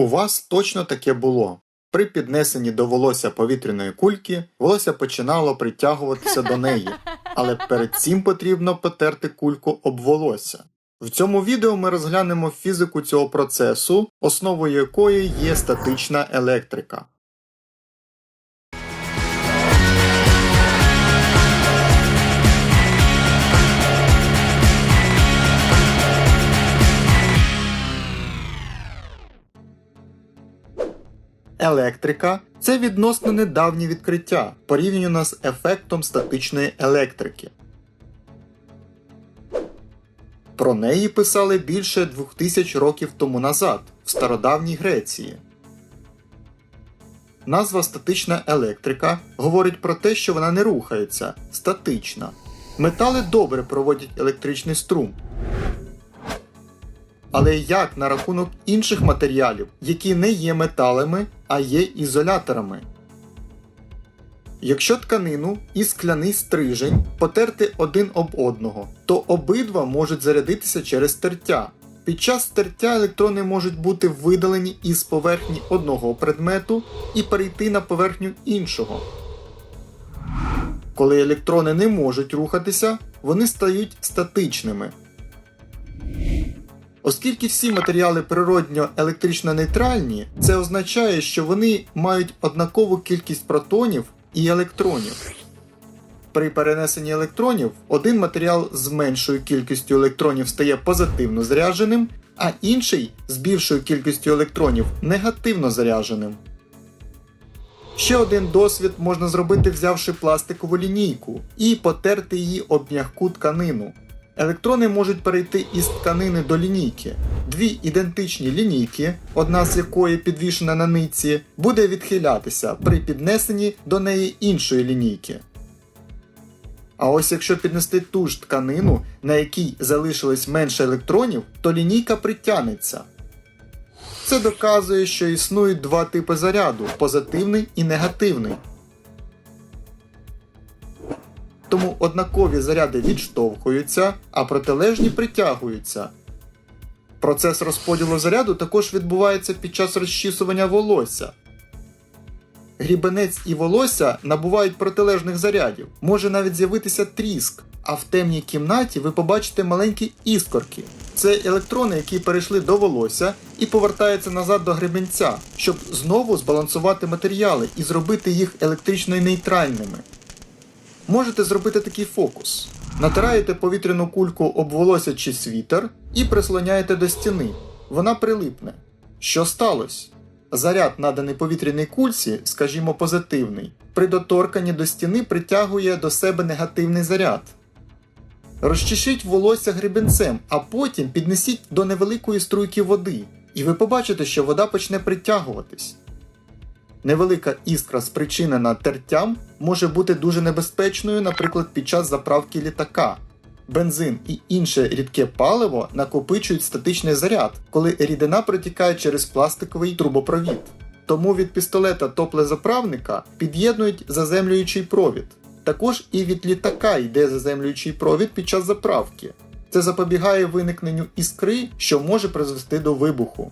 У вас точно таке було. При піднесенні до волосся повітряної кульки волосся починало притягуватися до неї, але перед цим потрібно потерти кульку об волосся. В цьому відео ми розглянемо фізику цього процесу, основою якої є статична електрика. Електрика це відносно недавнє відкриття, порівняно з ефектом статичної електрики. Про неї писали більше 2000 років тому назад в стародавній Греції. Назва статична електрика говорить про те, що вона не рухається, статична. Метали добре проводять електричний струм. Але як на рахунок інших матеріалів, які не є металами, а є ізоляторами? Якщо тканину і скляний стрижень потерти один об одного, то обидва можуть зарядитися через тертя. Під час тертя електрони можуть бути видалені із поверхні одного предмету і перейти на поверхню іншого. Коли електрони не можуть рухатися, вони стають статичними. Оскільки всі матеріали природньо електрично нейтральні, це означає, що вони мають однакову кількість протонів і електронів. При перенесенні електронів один матеріал з меншою кількістю електронів стає позитивно зарядженим, а інший з більшою кількістю електронів негативно зарядженим. Ще один досвід можна зробити, взявши пластикову лінійку і потерти її об м'яку тканину. Електрони можуть перейти із тканини до лінійки. Дві ідентичні лінійки, одна з якої підвішена на нитці, буде відхилятися при піднесенні до неї іншої лінійки. А ось якщо піднести ту ж тканину, на якій залишилось менше електронів, то лінійка притягнеться. Це доказує, що існують два типи заряду позитивний і негативний. Тому однакові заряди відштовхуються, а протилежні притягуються. Процес розподілу заряду також відбувається під час розчісування волосся. Грібенець і волосся набувають протилежних зарядів, може навіть з'явитися тріск, а в темній кімнаті ви побачите маленькі іскорки. Це електрони, які перейшли до волосся і повертаються назад до гребенця, щоб знову збалансувати матеріали і зробити їх електрично нейтральними. Можете зробити такий фокус. Натираєте повітряну кульку об волосся чи світер і прислоняєте до стіни. Вона прилипне. Що сталося? Заряд, наданий повітряній кульці, скажімо, позитивний, при доторканні до стіни притягує до себе негативний заряд. Розчешіть волосся гребенцем, а потім піднесіть до невеликої струйки води, і ви побачите, що вода почне притягуватись. Невелика іскра, спричинена тертям, може бути дуже небезпечною, наприклад, під час заправки літака. Бензин і інше рідке паливо накопичують статичний заряд, коли рідина протікає через пластиковий трубопровід. Тому від пістолета топлезаправника під'єднують заземлюючий провід. Також і від літака йде заземлюючий провід під час заправки. Це запобігає виникненню іскри, що може призвести до вибуху.